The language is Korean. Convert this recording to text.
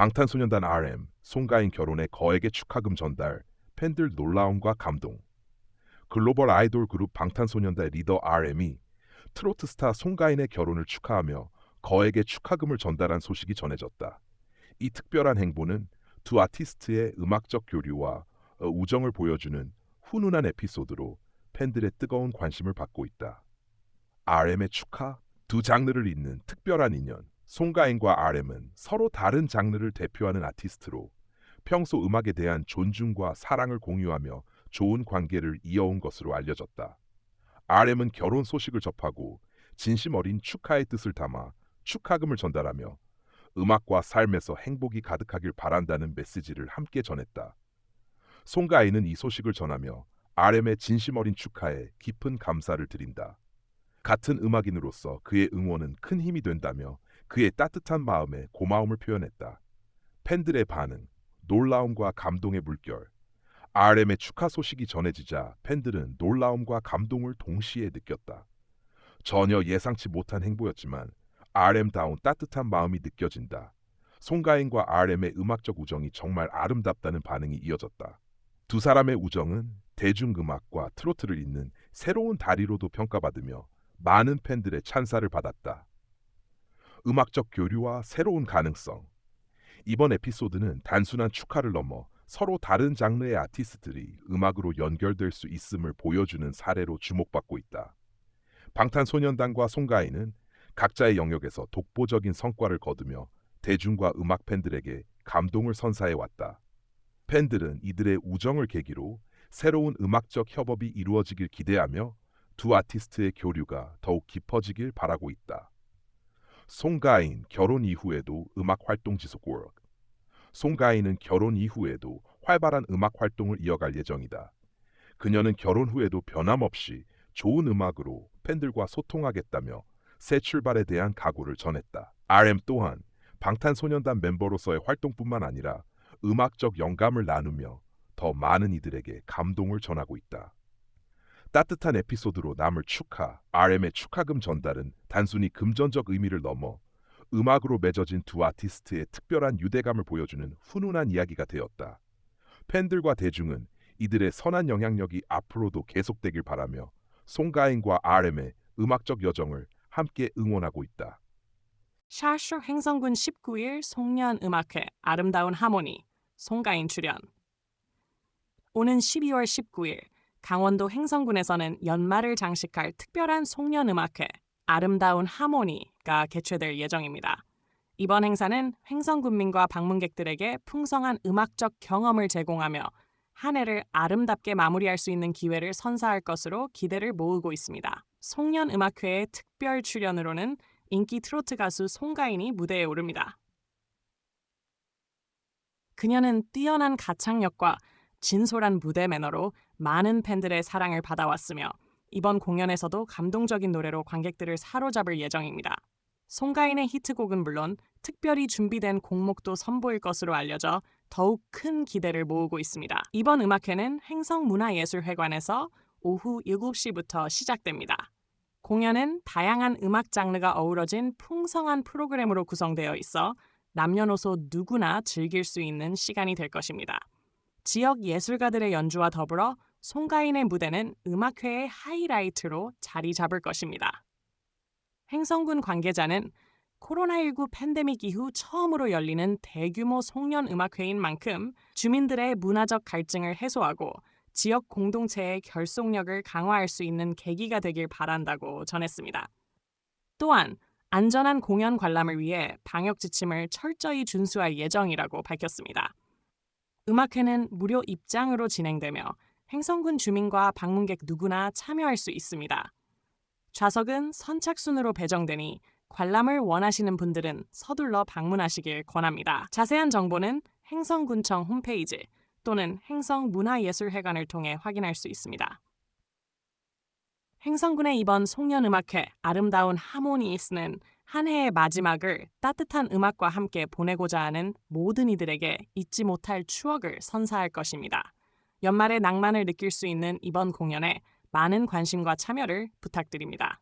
방탄소년단 RM, 송가인 결혼에 거액의 축하금 전달, 팬들 놀라움과 감동. 글로벌 아이돌 그룹 방탄소년단 리더 RM이 트로트 스타 송가인의 결혼을 축하하며 거액의 축하금을 전달한 소식이 전해졌다. 이 특별한 행보는 두 아티스트의 음악적 교류와 어, 우정을 보여주는 훈훈한 에피소드로 팬들의 뜨거운 관심을 받고 있다. RM의 축하, 두 장르를 잇는 특별한 인연. 송가인과 RM은 서로 다른 장르를 대표하는 아티스트로 평소 음악에 대한 존중과 사랑을 공유하며 좋은 관계를 이어온 것으로 알려졌다. RM은 결혼 소식을 접하고 진심 어린 축하의 뜻을 담아 축하금을 전달하며 음악과 삶에서 행복이 가득하길 바란다는 메시지를 함께 전했다. 송가인은 이 소식을 전하며 RM의 진심 어린 축하에 깊은 감사를 드린다. 같은 음악인으로서 그의 응원은 큰 힘이 된다며 그의 따뜻한 마음에 고마움을 표현했다. 팬들의 반응, 놀라움과 감동의 물결. RM의 축하 소식이 전해지자 팬들은 놀라움과 감동을 동시에 느꼈다. 전혀 예상치 못한 행보였지만 RM다운 따뜻한 마음이 느껴진다. 송가인과 RM의 음악적 우정이 정말 아름답다는 반응이 이어졌다. 두 사람의 우정은 대중음악과 트로트를 잇는 새로운 다리로도 평가받으며 많은 팬들의 찬사를 받았다. 음악적 교류와 새로운 가능성. 이번 에피소드는 단순한 축하를 넘어 서로 다른 장르의 아티스트들이 음악으로 연결될 수 있음을 보여주는 사례로 주목받고 있다. 방탄소년단과 송가인은 각자의 영역에서 독보적인 성과를 거두며 대중과 음악 팬들에게 감동을 선사해 왔다. 팬들은 이들의 우정을 계기로 새로운 음악적 협업이 이루어지길 기대하며 두 아티스트의 교류가 더욱 깊어지길 바라고 있다. 송가인 결혼 이후에도 음악 활동 지속 워 송가인은 결혼 이후에도 활발한 음악 활동을 이어갈 예정이다. 그녀는 결혼 후에도 변함없이 좋은 음악으로 팬들과 소통하겠다며 새 출발에 대한 각오를 전했다. RM 또한 방탄소년단 멤버로서의 활동뿐만 아니라 음악적 영감을 나누며 더 많은 이들에게 감동을 전하고 있다. 따뜻한 에피소드로 남을 축하, RM의 축하금 전달은 단순히 금전적 의미를 넘어 음악으로 맺어진 두 아티스트의 특별한 유대감을 보여주는 훈훈한 이야기가 되었다. 팬들과 대중은 이들의 선한 영향력이 앞으로도 계속되길 바라며 송가인과 RM의 음악적 여정을 함께 응원하고 있다. 샤쇼 행성군 19일 송년 음악회 아름다운 하모니 송가인 출연 오는 12월 19일 강원도 행성군에서는 연말을 장식할 특별한 송년 음악회 아름다운 하모니가 개최될 예정입니다. 이번 행사는 횡성군민과 방문객들에게 풍성한 음악적 경험을 제공하며 한 해를 아름답게 마무리할 수 있는 기회를 선사할 것으로 기대를 모으고 있습니다. 송년 음악회의 특별 출연으로는 인기 트로트 가수 송가인이 무대에 오릅니다. 그녀는 뛰어난 가창력과 진솔한 무대 매너로 많은 팬들의 사랑을 받아왔으며 이번 공연에서도 감동적인 노래로 관객들을 사로잡을 예정입니다. 송가인의 히트곡은 물론 특별히 준비된 곡목도 선보일 것으로 알려져 더욱 큰 기대를 모으고 있습니다. 이번 음악회는 행성문화예술회관에서 오후 7시부터 시작됩니다. 공연은 다양한 음악 장르가 어우러진 풍성한 프로그램으로 구성되어 있어 남녀노소 누구나 즐길 수 있는 시간이 될 것입니다. 지역 예술가들의 연주와 더불어 송가인의 무대는 음악회의 하이라이트로 자리 잡을 것입니다. 행성군 관계자는 코로나19 팬데믹 이후 처음으로 열리는 대규모 송년 음악회인 만큼 주민들의 문화적 갈증을 해소하고 지역 공동체의 결속력을 강화할 수 있는 계기가 되길 바란다고 전했습니다. 또한 안전한 공연 관람을 위해 방역 지침을 철저히 준수할 예정이라고 밝혔습니다. 음악회는 무료 입장으로 진행되며 행성군 주민과 방문객 누구나 참여할 수 있습니다. 좌석은 선착순으로 배정되니 관람을 원하시는 분들은 서둘러 방문하시길 권합니다. 자세한 정보는 행성군청 홈페이지 또는 행성문화예술회관을 통해 확인할 수 있습니다. 행성군의 이번 송년음악회 아름다운 하모니스는 한 해의 마지막을 따뜻한 음악과 함께 보내고자 하는 모든 이들에게 잊지 못할 추억을 선사할 것입니다. 연말의 낭만을 느낄 수 있는 이번 공연에 많은 관심과 참여를 부탁드립니다.